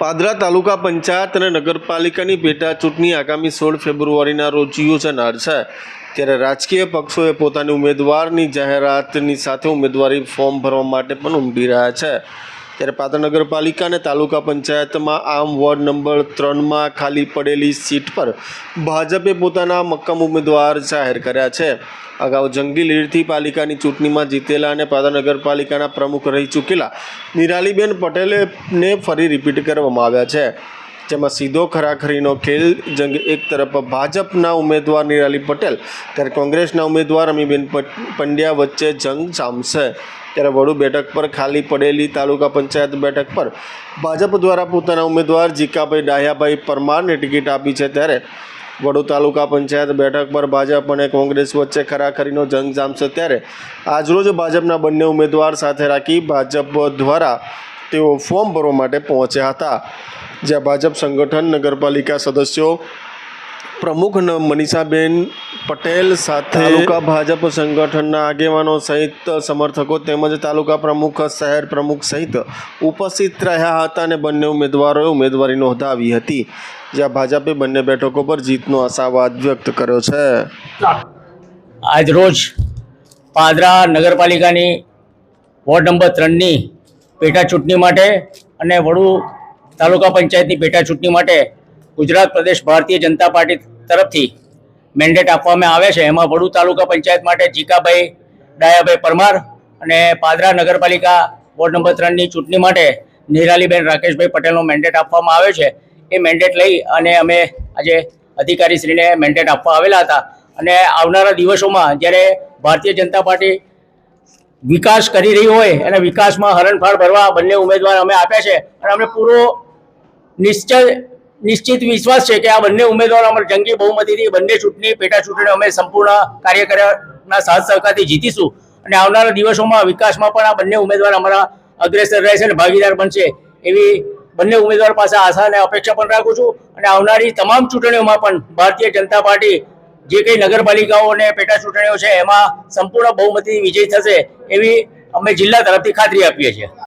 પાદરા તાલુકા પંચાયત અને નગરપાલિકાની પેટા ચૂંટણી આગામી સોળ ફેબ્રુઆરીના રોજ યોજાનાર છે. ત્યારે રાજકીય પક્ષોએ પોતાની ઉમેદવારની જાહેરાતની સાથે ઉમેદવારી ફોર્મ ભરવા માટે પણ ઉમટી રહ્યા છે. ત્યારે પાટણ નગરપાલિકા અને તાલુકા પંચાયતમાં આમ વોર્ડ નંબર ત્રણમાં ખાલી પડેલી સીટ પર ભાજપે પોતાના મક્કમ ઉમેદવાર જાહેર કર્યા છે. અગાઉ જંગી લીડથી પાલિકાની ચૂંટણીમાં જીતેલા અને પાટણ નગરપાલિકાના પ્રમુખ રહી ચૂકેલા નિરાલીબેન પટેલને ફરી રિપીટ કરવામાં આવ્યા છે. જેમાં સીધો ખરાખરીનો ખેલ જંગ એક તરફ ભાજપના ઉમેદવાર નિરાલી પટેલ, ત્યારે કોંગ્રેસના ઉમેદવાર અમીબેન પંડ્યા વચ્ચે જંગ જામશે ત્યારે વડુ બેઠક પર ખાલી પડેલી તાલુકા પંચાયત બેઠક પર ભાજપ દ્વારા પોતાના ઉમેદવાર જીકાભાઈ ડાહ્યાભાઈ પરમારને ટિકિટ આપી છે. ત્યારે વડુ તાલુકા પંચાયત બેઠક પર ભાજપ અને કોંગ્રેસ વચ્ચે ખરાખરીનો જંગ જામશે. ત્યારે આજરોજ ભાજપના બંને ઉમેદવાર સાથે રાખી ભાજપ દ્વારા તેઓ ફોર્મ ભરવા માટે પહોંચ્યા હતા. જ્યાં ભાજપ સંગઠન નગરપાલિકા સદસ્યો પ્રમુખ મનીષાબેન પટેલ સાથે તાલુકા ભાજપ સંગઠનના આગેવાનો સહિત સમર્થકો તેમજ તાલુકા પ્રમુખ, શહેર પ્રમુખ સહિત ઉપસ્થિત રહ્યા હતા અને બંને ઉમેદવારોએ ઉમેદવારી નોંધાવી હતી. જ્યાં ભાજપે બંને બેઠકો પર જીતનો આશાવાદ વ્યક્ત કર્યો છે. આજ રોજ પાદરા નગરપાલિકાની વોર્ડ નંબર ત્રણની પેટા ચૂંટણી માટે અને વડુ તાલુકા પંચાયતની પેટા ચૂંટણી માટે ગુજરાત પ્રદેશ ભારતીય જનતા પાર્ટી તરફથી મેન્ડેટ આપવામાં આવે છે. એમાં વડુ તાલુકા પંચાયત માટે જીકાભાઈ, ડાયાભાઈ પરમાર અને પાદરા નગરપાલિકા વોર્ડ નંબર ત્રણની ચૂંટણી માટે નિરાલીબેન રાકેશભાઈ પટેલનો મેન્ડેટ આપવામાં આવ્યો છે. એ મેન્ડેટ લઈ અને અમે આજે અધિકારીશ્રીને મેન્ડેટ આપવા આવેલા હતા. અને આવનારા દિવસોમાં જ્યારે ભારતીય જનતા પાર્ટી વિકાસ કરી રહી હોય અને વિકાસમાં હરણફાળ ભરવા બંને ઉમેદવાર અમે આપ્યા છે. અને અમને પૂરો નિશ્ચય, નિશ્ચિત વિશ્વાસ છે કે આ બંને ઉમેદવારો અમારે જંગી બહુમતીથી, બંને ચૂંટણી પેટા ચૂંટણી અમે સંપૂર્ણ કાર્યકરના સાથ સહકારથી જીતીશું. અને આવનારા દિવસોમાં, વિકાસમાં પણ આ બંને ઉમેદવાર અમારા અગ્રેસર રહેશે અને ભાગીદાર બનશે. એવી બંને ઉમેદવાર પાસે આશા અને અપેક્ષા પણ રાખું છું. અને આવનારી તમામ ચૂંટણીઓમાં પણ ભારતીય જનતા પાર્ટી, જે કંઈ નગરપાલિકાઓ અને પેટા ચૂંટણીઓ છે, એમાં સંપૂર્ણ બહુમતી વિજય થશે એવી અમે જિલ્લા તરફથી ખાતરી આપીએ છીએ.